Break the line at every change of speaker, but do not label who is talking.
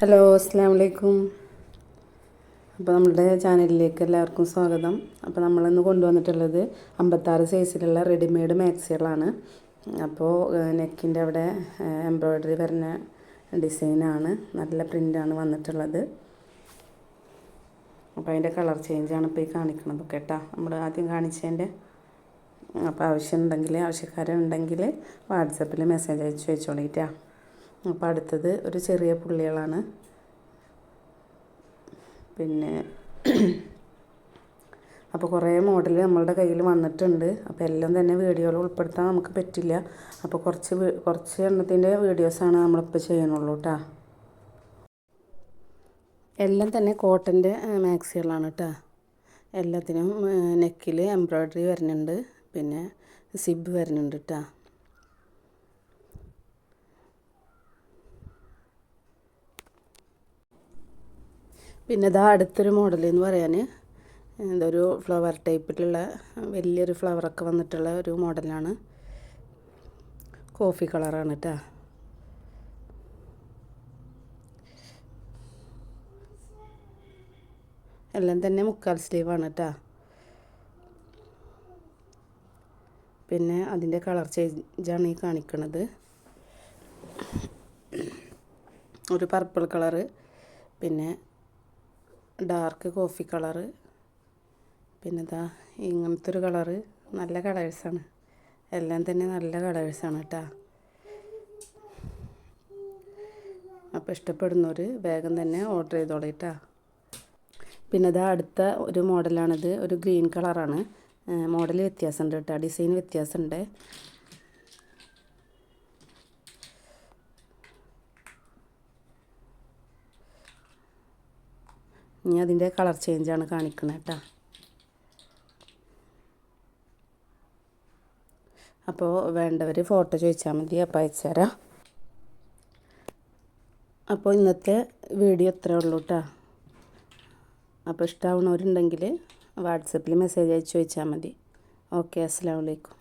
Hello അസ്സാം വലൈക്കും അപ്പോൾ നമ്മുടെ ചാനലിലേക്ക് എല്ലാവർക്കും സ്വാഗതം. അപ്പോൾ നമ്മളിന്ന് കൊണ്ടുവന്നിട്ടുള്ളത് അമ്പത്താറ് സൈസിലുള്ള റെഡിമെയ്ഡ് മാക്സികളാണ് അപ്പോൾ നെക്കിന്റെ അവിടെ എംബ്രോയ്ഡറി വരുന്ന ഡിസൈനാണ്. നല്ല പ്രിന്റാണ് വന്നിട്ടുള്ളത്. അപ്പോൾ അതിന്റെ കളർ ചേഞ്ചാണ് ഇപ്പോൾ ഈ കാണിക്കുന്നത് കേട്ടോ. നമ്മൾ ആദ്യം കാണിച്ചതിന്റെ അപ്പോൾ ആവശ്യമുണ്ടെങ്കിൽ ആവശ്യക്കാരുണ്ടെങ്കിൽ വാട്സപ്പിൽ മെസ്സേജ് അയച്ചു വെച്ചോളിട്ടാ. അപ്പോൾ അടുത്തത് ഒരു ചെറിയ പുള്ളികളാണ്. പിന്നെ അപ്പോൾ കുറേ മോഡൽ നമ്മളുടെ കയ്യിൽ വന്നിട്ടുണ്ട്. അപ്പോൾ എല്ലാം തന്നെ വീഡിയോയിൽ ഉൾപ്പെടുത്താൻ നമുക്ക് പറ്റില്ല. അപ്പോൾ കുറച്ച് കുറച്ച് എണ്ണത്തിന്റെ വീഡിയോസാണ് നമ്മളിപ്പോൾ ചെയ്യണുള്ളൂ കേട്ടോ. എല്ലാം തന്നെ കോട്ടന്റെ മാക്സികളാണ് കേട്ടോ. എല്ലാത്തിനും നെക്കിൽ എംബ്രോയ്ഡറി വരുന്നുണ്ട്. പിന്നെ സിബ് വരുന്നുണ്ട് കേട്ടോ. പിന്നെ ഇതാ അടുത്തൊരു മോഡൽ എന്ന് പറയാൻ ഇതൊരു ഫ്ലവർ ടൈപ്പിലുള്ള വലിയൊരു ഫ്ലവറൊക്കെ വന്നിട്ടുള്ള ഒരു മോഡലാണ്. കോഫി കളറാണ് കേട്ടോ എല്ലാം തന്നെ മുക്കാൽ സ്ലീവാണ് കേട്ടോ പിന്നെ അതിന്റെ കളർ ചേഞ്ചാണ് ഈ കാണിക്കുന്നത് ഒരു പർപ്പിൾ കളറ് പിന്നെ ഡാർക്ക് കോഫി കളറ് പിന്നെ ഇതാ ഇങ്ങനത്തെ ഒരു കളറ് നല്ല കളേഴ്സാണ് എല്ലാം തന്നെ നല്ല കളേഴ്സാണ് കേട്ടോ അപ്പോൾ ഇഷ്ടപ്പെടുന്നവർ വേഗം തന്നെ ഓർഡർ ചെയ്തോളൂ കേട്ടോ പിന്നെ ഇതാ അടുത്ത ഒരു മോഡലാണിത് ഒരു ഗ്രീൻ കളറാണ് മോഡൽ വ്യത്യാസമുണ്ട് കേട്ടോ ഡിസൈൻ വ്യത്യാസമുണ്ട് ഇനി അതിന്റെ കളർ ചേഞ്ചാണ് കാണിക്കുന്നത് കേട്ടോ അപ്പോൾ വേണ്ടവർ ഫോട്ടോ ചോദിച്ചാൽ മതി അപ്പോൾ അയച്ചുതരാം അപ്പോൾ ഇന്നത്തെ വീഡിയോ ഇത്രേ ഉള്ളൂ കേട്ടോ അപ്പോൾ ഇഷ്ടമാവുന്നവരുണ്ടെങ്കിൽ വാട്സപ്പിൽ മെസ്സേജ് അയച്ച് ചോദിച്ചാൽ മതി. ഓക്കെ അസ്സാം വലൈക്കും